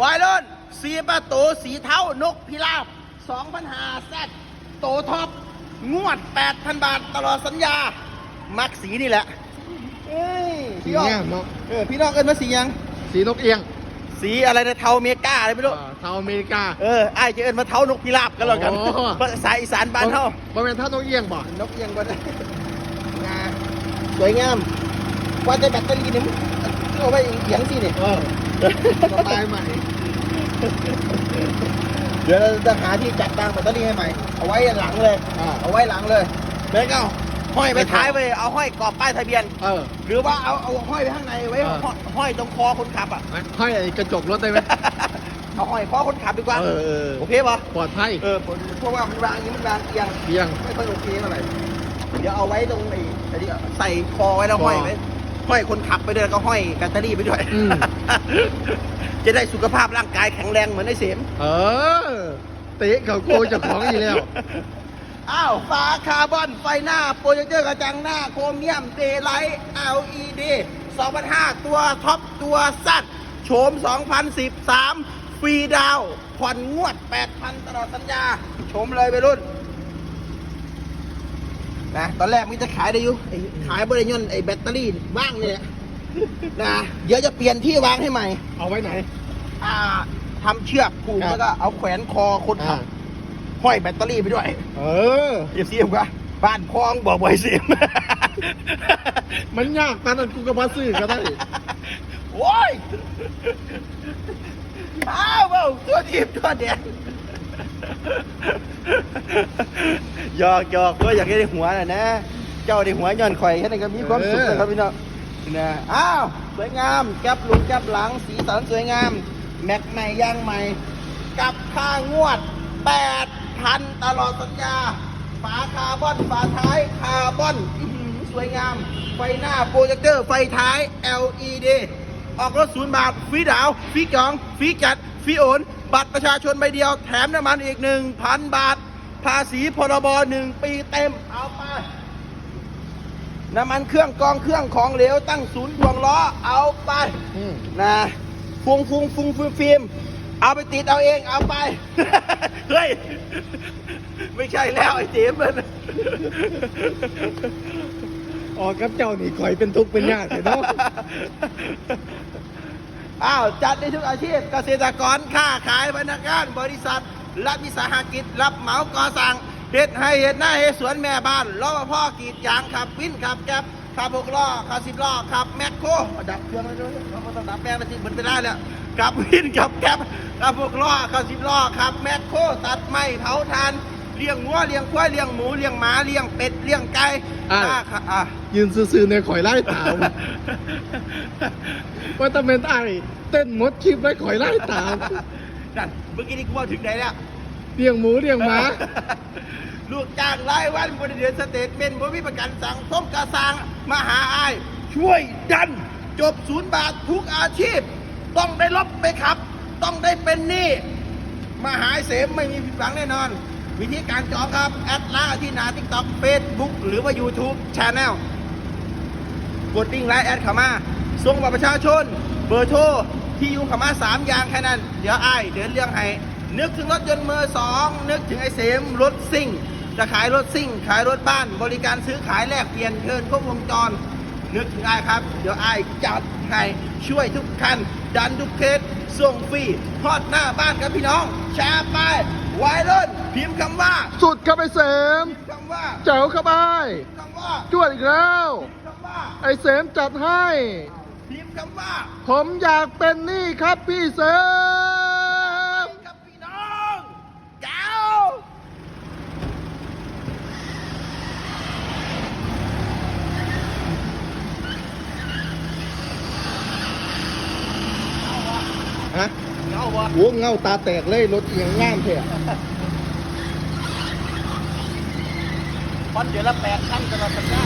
วายรุ่นสีประตูสีเท้านกพิราบ2,000หาแซดโตท็อป งวด 8,000 บาทตลอดสัญญา มักสีนี่แหละเอ้ยสีพี่น้องงามเนาะเออพี่น้องเอิ้นมาสียัง สีนกเอียงสีอะไรนะเทาเมกาอะไรไม่รู้ อ่าเทาอเมริกา เออไอ้ายจะเอิ้นมาเทานกพิราบกันแล้วกันโอ้ ภาษาอีสานบ้านเฮาบ่เป็นเท่านกเอียงบ่ นกเอียงก็ได้งาสวยงามว่าจะแบตเตอรี่นี่มึงเอาไว้เอียงสิเนี่ยเออ สไตล์ใหม่ เดี๋ยวเราจะหาที่จัดตั้งแบตเตอรี่ให้ใหม่ เอาไว้หลังเลย อ่า เอาไว้หลังเลยแล้วก็ห้อยไปท้ายไปเอาห้อยกรอบป้ายทะเบียน เออ หรือว่าเอาเอาห้อยไปข้างในไว้เออ ห้อยห้อยตรงคอคนขับอะ ห้อยไอ้กระจกรถได้ไหมเอาห้อยคอคนขับดีกว่า เออเออโอเคป่ะปลอดภัยเออผมเพราะว่ามันวางอย่างนี้มันวางเอียงเอียง ไม่ค่อยโอเคเท่าไหร่เดี๋ยวเอาไว้ตรงไอ้ไอ้นี่ใส่คอไว้แล้วคอห้อยไว้ ห้อยคนขับไปด้วยแล้วก็ห้อยแบตเตอรี่ไปด้วย อืม จะได้สุขภาพร่างกายแข็งแรงเหมือนไอ้เสม เออเตะเขาโกยเจากของอีกแล้ว อ้าวฝาคาร์บอนไฟหน้า โปรเจคเตอร์กระจังหน้าโครเมียมเดย์ไลท์ LED 2005 ตัวท็อปตัวสัตว์โฉม 2013 ฟรีดาวน์ผ่อนงวด 8,000 ตลอดสัญญาชมเลยไปรุ่น นะตอนแรกมันจะขายได้อยู่ไอ้ขายบริยนต์ไอ้แบตเตอรี่ว่างเนี่ยนะเดี๋ยวจะเปลี่ยนที่วางให้ใหม่ เอาไว้ไหน อ่าทำเชือกผูกครับแล้วก็เอาแขวนคอคนขัอ่าบห้อยแบตเตอรี่ไปด้วย เออเอฟซีเอ็มกะบ้านพองบอกบ่อยเสียมมันยากตอนนั้นกูก็มาซื้อก็ได้โอ้ยอ้าวเว้าตัวทีบตัวแดง หยอกหยอกก็อยากให้ได้หัวน่ะนะ เจ้าได้หัวย้อนข่อยแค่นั้นก็มีความสุขเออนะครับพี่น้องนะอ้าวสวยงามแก๊บหลุดแก๊บหลังสีสันสวยงาม แม็กใหม่ยางใหม่ กับค่างวด8,000ตลอดสัญญา ฝาคาร์บอนฝาท้ายคาร์บอนสวยงาม ไฟหน้าโปรเจคเตอร์ไฟท้าย LED ออกรถศูนย์บาทฟรีดาวฟรีจองฟรีจัดฟรีโอน บัตรประชาชนใบเดียวแถมน้ำมันอีก 1,000 บาท ภาษีพรบ1ปีเต็ม เอาไป น้ำมันเครื่องกองเครื่องของเหลวตั้งศูนย์ดวงล้อ เอาไปอืมนะฟุงฟุงฟุงฟิล์มฟิล์มเอาไปติดเอาเอง เอาไป เฮ้ย ไม่ใช่แล้วไอ้เจมส์มันออกกับเจ้านี่ข่อยเป็นทุกข์เป็นยากเลยเนาะอ้าว จัดได้ทุกอาชีพเกษตรกรค้าขายพนักงานบริษัท รับวิสาหกิจ รับเหมาก่อสร้างเด็ดให้เห็ดหน้าให้สวนแม่บ้านรอปภกรีดยางขับวินขับแก๊บขับหกล้อขับสิบล้อขับแมคโครดับเครื่องไว้ด้วยเราก็ต้องดับแป้งไปที่มันไปได้แล้วขับวินขับแก๊บขับหกล้อขับสิบล้อขับแมคโครตัดไม้เผาทานเลี้ยงวัวเลี้ยงควายเลี้ยงหมูเลี้ยงหมาเลี้ยงเป็ดเลี้ยงไก่อ่า อ่าอะยืนซื่อๆในข่อยไล่ตาม ว่าตะเมนไอเต้นมดคลิปไว้ข่อยไล่ตาม นั่นเมื่อกี้นี่กูว่าถึงไหนแล้วเลี้ยงหมูเลี้ยงหมา ลูกจ้างรายวันบริเดือนสเตทเมนต์บริประกันสังคมกระสังมาหาอาย ช่วยดัน จบศูนย์บาททุกอาชีพ ต้องได้ลบไปขับ ต้องได้เป็นหนี้มาหาเสมไม่มีผิดหวังแน่นอน วิธีการจองครับ แอดไลน์ที่หนาทิกต็อกเฟซบุ๊กหรือว่า YouTube Channel กดลิงก์ไลน์แอดเข้ามาส่งบัตรประชาชน เบอร์โทรที่อยู่เข้ามาสามอย่างแค่นั้น เดี๋ยวไอ้ายเดินเรื่องให้ นึกถึงรถยนต์มือสอง นึกถึงไอ้เสมรถซิ่ง จะขายรถซิ่ง ขายรถบ้าน บริการซื้อขายแลกเปลี่ยนเทิร์นครบวงจร นึกถึงไอ้ายครับ เดี๋ยวไอ้ายจัดให้ช่วยทุกคัน ดันทุกเคสส่งฟรีทอดหน้าบ้านครับพี่น้องแชร์ไปไวรุ่นพิมพ์คำว่าสุดครับไอเสมพิมพ์คำว่าเจ๋วครับไอพิมพ์คำว่าจวดอีกแล้วพิมพ์คำว่าไอเสมจัดให้ พิมพ์คำว่าผมอยากเป็นหนี้ครับพี่เสมกับพี่น้องเจ้าฮะเงาวะโอ้เงาตาแตกเลยรถเอียงง่ามเถอะพอนเดือนละแปดครั้งตลอดสัญญา